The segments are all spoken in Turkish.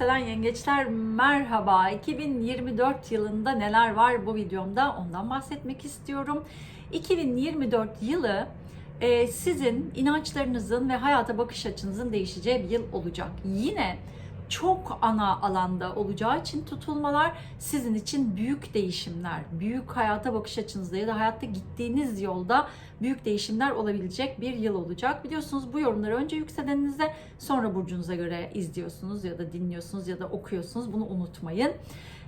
Selam yengeçler merhaba. 2024 yılında neler var bu videomda ondan bahsetmek istiyorum. 2024 yılı e, sizin inançlarınızın ve hayata bakış açınızın değişeceği bir yıl olacak. Yine çok ana alanda olacağı için tutulmalar sizin için büyük değişimler, büyük hayata bakış açınızda ya da hayatta gittiğiniz yolda büyük değişimler olabilecek bir yıl olacak. Biliyorsunuz bu yorumları önce yükseleninize sonra burcunuza göre izliyorsunuz ya da dinliyorsunuz ya da okuyorsunuz. Bunu unutmayın.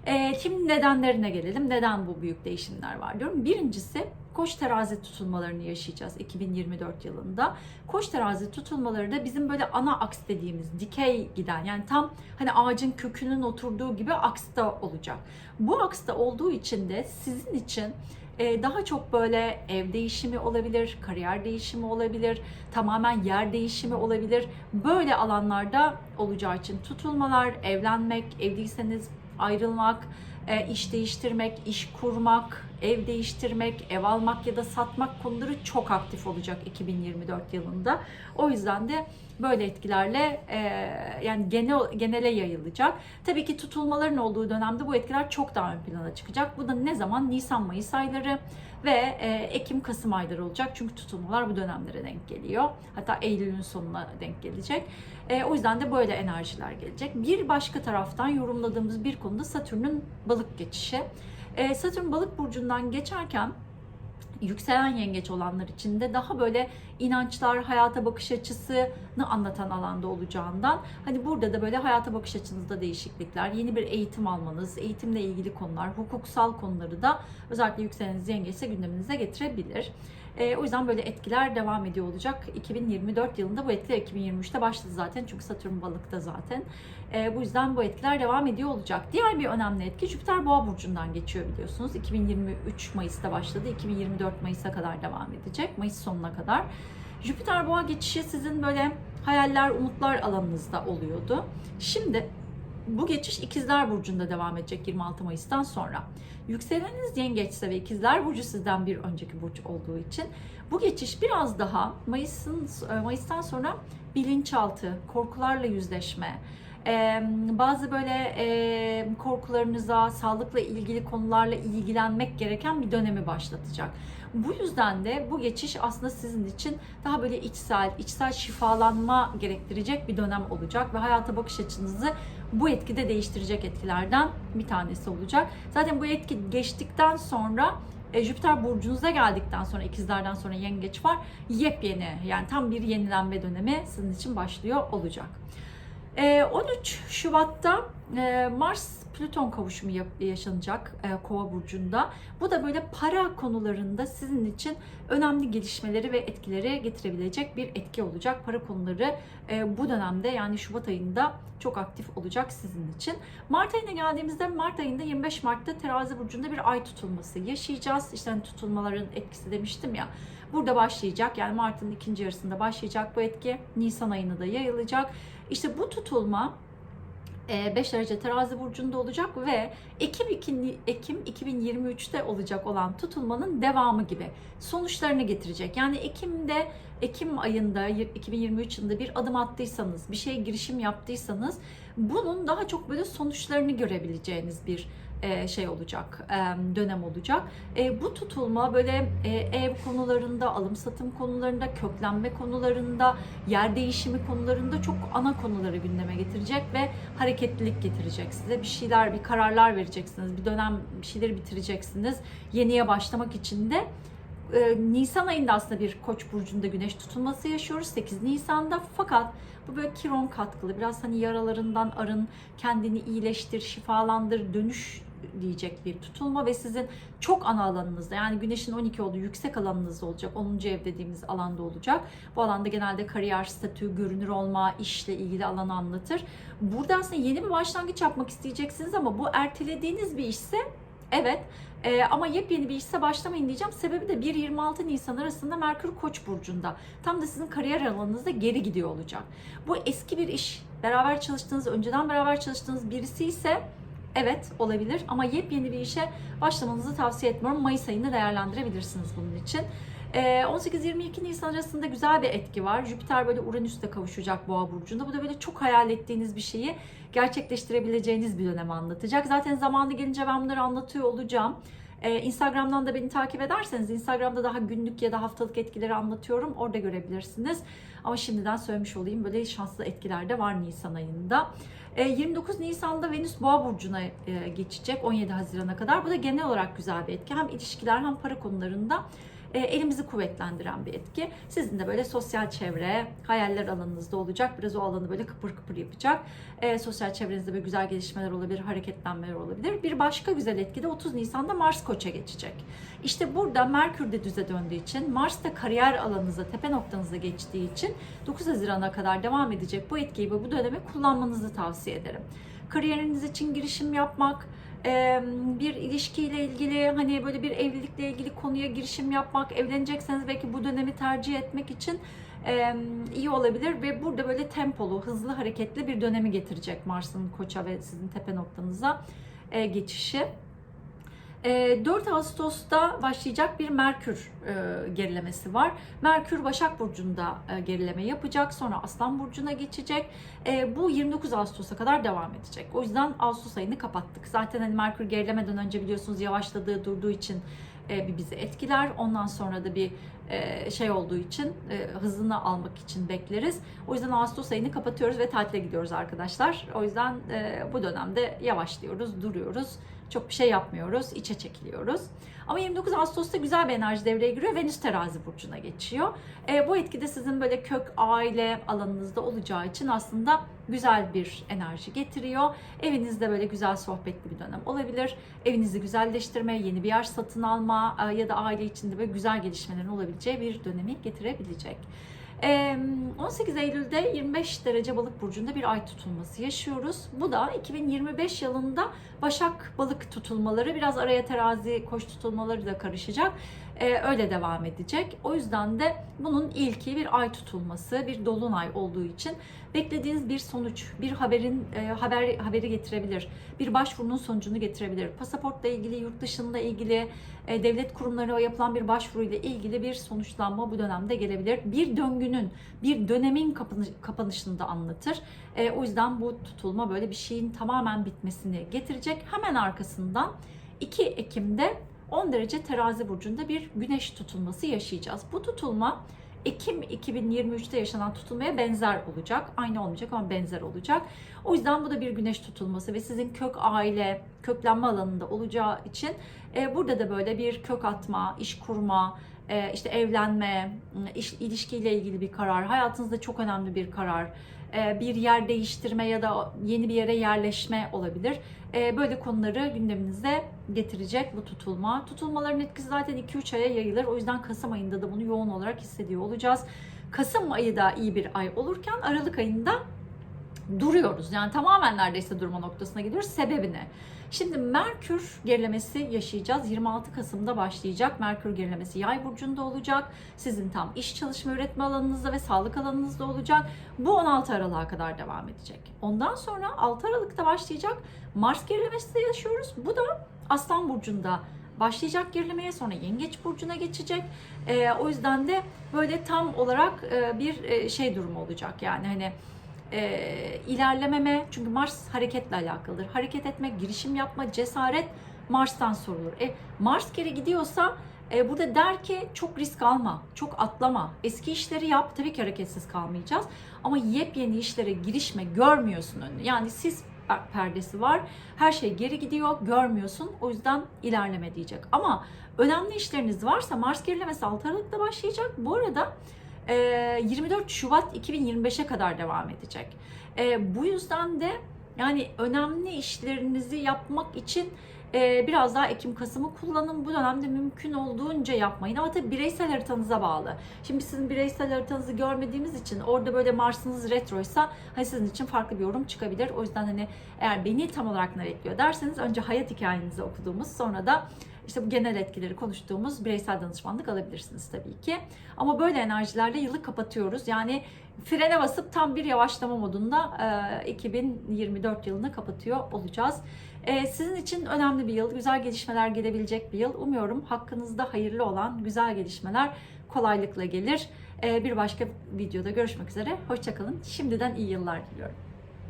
Ee, şimdi nedenlerine gelelim. Neden bu büyük değişimler var diyorum. Birincisi koç terazi tutulmalarını yaşayacağız 2024 yılında. Koç terazi tutulmaları da bizim böyle ana aks dediğimiz dikey giden yani tam hani ağacın kökünün oturduğu gibi aksta olacak. Bu aksta olduğu için de sizin için e, daha çok böyle ev değişimi olabilir, kariyer değişimi olabilir, tamamen yer değişimi olabilir. Böyle alanlarda olacağı için tutulmalar, evlenmek, evliyseniz ayrılmak, e, iş değiştirmek, iş kurmak, ev değiştirmek, ev almak ya da satmak konuları çok aktif olacak 2024 yılında. O yüzden de böyle etkilerle e, yani genel genele yayılacak. Tabii ki tutulmaların olduğu dönemde bu etkiler çok daha ön plana çıkacak. Bu da ne zaman? Nisan Mayıs ayları ve e, Ekim Kasım ayları olacak. Çünkü tutulmalar bu dönemlere denk geliyor. Hatta Eylül'ün sonuna denk gelecek. E, o yüzden de böyle enerjiler gelecek. Bir başka taraftan yorumladığımız bir konuda Satürn'ün balık geçişi. E, Satürn balık burcundan geçerken yükselen yengeç olanlar için de daha böyle inançlar, hayata bakış açısını anlatan alanda olacağından hani burada da böyle hayata bakış açınızda değişiklikler, yeni bir eğitim almanız, eğitimle ilgili konular, hukuksal konuları da özellikle yükseleniniz yengeçse gündeminize getirebilir. E, o yüzden böyle etkiler devam ediyor olacak. 2024 yılında bu etkiler 2023'te başladı zaten çünkü Satürn balıkta zaten. E, bu yüzden bu etkiler devam ediyor olacak. Diğer bir önemli etki Jüpiter Boğa burcundan geçiyor biliyorsunuz. 2023 Mayıs'ta başladı. 2024 Mayıs'a kadar devam edecek. Mayıs sonuna kadar. Jüpiter Boğa geçişi sizin böyle hayaller, umutlar alanınızda oluyordu. Şimdi bu geçiş İkizler Burcu'nda devam edecek 26 Mayıs'tan sonra. Yükseleniniz yengeçse ve İkizler Burcu sizden bir önceki burç olduğu için bu geçiş biraz daha Mayıs'ın Mayıs'tan sonra bilinçaltı, korkularla yüzleşme, bazı böyle e, korkularınıza, sağlıkla ilgili konularla ilgilenmek gereken bir dönemi başlatacak. Bu yüzden de bu geçiş aslında sizin için daha böyle içsel, içsel şifalanma gerektirecek bir dönem olacak ve hayata bakış açınızı bu etkide değiştirecek etkilerden bir tanesi olacak. Zaten bu etki geçtikten sonra e, Jüpiter burcunuza geldikten sonra ikizlerden sonra yengeç var. Yepyeni yani tam bir yenilenme dönemi sizin için başlıyor olacak. 13 Ee, Şubat'ta Mars Plüton kavuşumu yaşanacak e, Kova burcunda. Bu da böyle para konularında sizin için önemli gelişmeleri ve etkileri getirebilecek bir etki olacak. Para konuları e, bu dönemde yani Şubat ayında çok aktif olacak sizin için. Mart ayına geldiğimizde Mart ayında 25 Mart'ta Terazi burcunda bir ay tutulması yaşayacağız. İşte hani tutulmaların etkisi demiştim ya. Burada başlayacak yani Mart'ın ikinci yarısında başlayacak bu etki. Nisan ayına da yayılacak. İşte bu tutulma 5 derece terazi burcunda olacak ve Ekim, Ekim 2023'te olacak olan tutulmanın devamı gibi sonuçlarını getirecek. Yani Ekim'de Ekim ayında 2023 yılında bir adım attıysanız, bir şeye girişim yaptıysanız bunun daha çok böyle sonuçlarını görebileceğiniz bir e, şey olacak, e, dönem olacak. E, bu tutulma böyle ev konularında, alım satım konularında, köklenme konularında, yer değişimi konularında çok ana konuları gündeme getirecek ve hareketlilik getirecek size. Bir şeyler, bir kararlar vereceksiniz, bir dönem bir şeyleri bitireceksiniz. Yeniye başlamak için de Nisan ayında aslında bir Koç burcunda güneş tutulması yaşıyoruz 8 Nisan'da fakat bu böyle kiron katkılı biraz hani yaralarından arın kendini iyileştir şifalandır dönüş diyecek bir tutulma ve sizin çok ana alanınızda yani güneşin 12 olduğu yüksek alanınızda olacak 10. ev dediğimiz alanda olacak. Bu alanda genelde kariyer, statü, görünür olma, işle ilgili alanı anlatır. Burada aslında yeni bir başlangıç yapmak isteyeceksiniz ama bu ertelediğiniz bir işse Evet ee, ama yepyeni bir işse başlamayın diyeceğim. Sebebi de 1-26 Nisan arasında Merkür Koç burcunda. Tam da sizin kariyer alanınızda geri gidiyor olacak. Bu eski bir iş. Beraber çalıştığınız, önceden beraber çalıştığınız birisi ise Evet olabilir ama yepyeni bir işe başlamanızı tavsiye etmiyorum. Mayıs ayında değerlendirebilirsiniz bunun için. Ee, 18-22 Nisan arasında güzel bir etki var. Jüpiter böyle Uranüs'te kavuşacak Boğa burcunda. Bu da böyle çok hayal ettiğiniz bir şeyi gerçekleştirebileceğiniz bir dönemi anlatacak. Zaten zamanı gelince ben bunları anlatıyor olacağım. Ee, Instagram'dan da beni takip ederseniz Instagram'da daha günlük ya da haftalık etkileri anlatıyorum. Orada görebilirsiniz. Ama şimdiden söylemiş olayım böyle şanslı etkiler de var Nisan ayında. Ee, 29 Nisan'da Venüs Boğa burcuna e, geçecek 17 Haziran'a kadar. Bu da genel olarak güzel bir etki. Hem ilişkiler hem para konularında e, elimizi kuvvetlendiren bir etki. Sizin de böyle sosyal çevre, hayaller alanınızda olacak. Biraz o alanı böyle kıpır kıpır yapacak. E, sosyal çevrenizde böyle güzel gelişmeler olabilir, hareketlenmeler olabilir. Bir başka güzel etki de 30 Nisan'da Mars Koç'a geçecek. İşte burada Merkür de düze döndüğü için, Mars da kariyer alanınıza, tepe noktanıza geçtiği için 9 Haziran'a kadar devam edecek bu etkiyi ve bu dönemi kullanmanızı tavsiye ederim. Kariyeriniz için girişim yapmak, bir ilişkiyle ilgili hani böyle bir evlilikle ilgili konuya girişim yapmak, evlenecekseniz belki bu dönemi tercih etmek için iyi olabilir ve burada böyle tempolu, hızlı, hareketli bir dönemi getirecek Mars'ın Koç'a ve sizin tepe noktanıza e, geçişi. E, 4 Ağustos'ta başlayacak bir Merkür e, gerilemesi var. Merkür Başak Burcu'nda e, gerileme yapacak. Sonra Aslan Burcu'na geçecek. E, bu 29 Ağustos'a kadar devam edecek. O yüzden Ağustos ayını kapattık. Zaten hani Merkür gerilemeden önce biliyorsunuz yavaşladığı, durduğu için bir bizi etkiler. Ondan sonra da bir şey olduğu için hızını almak için bekleriz. O yüzden Ağustos ayını kapatıyoruz ve tatile gidiyoruz arkadaşlar. O yüzden bu dönemde yavaşlıyoruz, duruyoruz. Çok bir şey yapmıyoruz, içe çekiliyoruz. Ama 29 Ağustos'ta güzel bir enerji devreye giriyor. Venüs terazi burcuna geçiyor. E, bu etkide sizin böyle kök aile alanınızda olacağı için aslında güzel bir enerji getiriyor. Evinizde böyle güzel sohbetli bir dönem olabilir. Evinizi güzelleştirme, yeni bir yer satın alma e, ya da aile içinde böyle güzel gelişmelerin olabileceği bir dönemi getirebilecek. E, 18 Eylül'de 25 derece balık burcunda bir ay tutulması yaşıyoruz. Bu da 2025 yılında Başak balık tutulmaları biraz araya terazi koç tutulmaları da karışacak. Ee, öyle devam edecek. O yüzden de bunun ilki bir ay tutulması, bir dolunay olduğu için beklediğiniz bir sonuç, bir haberin e, haber haberi getirebilir. Bir başvurunun sonucunu getirebilir. Pasaportla ilgili, yurt dışında ilgili, e, devlet kurumlarına yapılan bir başvuru ile ilgili bir sonuçlanma bu dönemde gelebilir. Bir döngünün, bir dönemin kapanış, kapanışını da anlatır. E, o yüzden bu tutulma böyle bir şeyin tamamen bitmesini getirecek. Hemen arkasından 2 Ekim'de 10 derece terazi burcunda bir güneş tutulması yaşayacağız. Bu tutulma Ekim 2023'te yaşanan tutulmaya benzer olacak. Aynı olmayacak ama benzer olacak. O yüzden bu da bir güneş tutulması ve sizin kök aile, köklenme alanında olacağı için e, burada da böyle bir kök atma, iş kurma, e, işte evlenme, iş, ilişkiyle ilgili bir karar, hayatınızda çok önemli bir karar, bir yer değiştirme ya da yeni bir yere yerleşme olabilir. E, böyle konuları gündeminize getirecek bu tutulma. Tutulmaların etkisi zaten 2-3 aya yayılır. O yüzden Kasım ayında da bunu yoğun olarak hissediyor olacağız. Kasım ayı da iyi bir ay olurken Aralık ayında duruyoruz. Yani tamamen neredeyse durma noktasına gidiyoruz. Sebebi ne? Şimdi Merkür gerilemesi yaşayacağız. 26 Kasım'da başlayacak. Merkür gerilemesi yay burcunda olacak. Sizin tam iş çalışma üretme alanınızda ve sağlık alanınızda olacak. Bu 16 Aralık'a kadar devam edecek. Ondan sonra 6 Aralık'ta başlayacak. Mars gerilemesi de yaşıyoruz. Bu da Aslan burcunda başlayacak gerilemeye sonra Yengeç burcuna geçecek. Ee, o yüzden de böyle tam olarak e, bir e, şey durumu olacak. Yani hani e, ilerlememe çünkü Mars hareketle alakalıdır. Hareket etmek, girişim yapma, cesaret Mars'tan sorulur. E, Mars geri gidiyorsa e, burada der ki çok risk alma, çok atlama, eski işleri yap. Tabii ki hareketsiz kalmayacağız ama yepyeni işlere girişme, görmüyorsun önünü. Yani siz perdesi var. Her şey geri gidiyor, görmüyorsun. O yüzden ilerleme diyecek. Ama önemli işleriniz varsa Mars gerilemesi 6 Aralık'ta başlayacak. Bu arada 24 Şubat 2025'e kadar devam edecek. Bu yüzden de yani önemli işlerinizi yapmak için biraz daha Ekim Kasım'ı kullanın. Bu dönemde mümkün olduğunca yapmayın. Ama tabii bireysel haritanıza bağlı. Şimdi sizin bireysel haritanızı görmediğimiz için orada böyle Mars'ınız retroysa hani sizin için farklı bir yorum çıkabilir. O yüzden hani eğer beni tam olarak ne bekliyor derseniz önce hayat hikayenizi okuduğumuz sonra da işte bu genel etkileri konuştuğumuz bireysel danışmanlık alabilirsiniz tabii ki. Ama böyle enerjilerle yılı kapatıyoruz. Yani frene basıp tam bir yavaşlama modunda e, 2024 yılını kapatıyor olacağız. E, sizin için önemli bir yıl, güzel gelişmeler gelebilecek bir yıl. Umuyorum hakkınızda hayırlı olan güzel gelişmeler kolaylıkla gelir. E, bir başka videoda görüşmek üzere. Hoşçakalın. Şimdiden iyi yıllar diliyorum.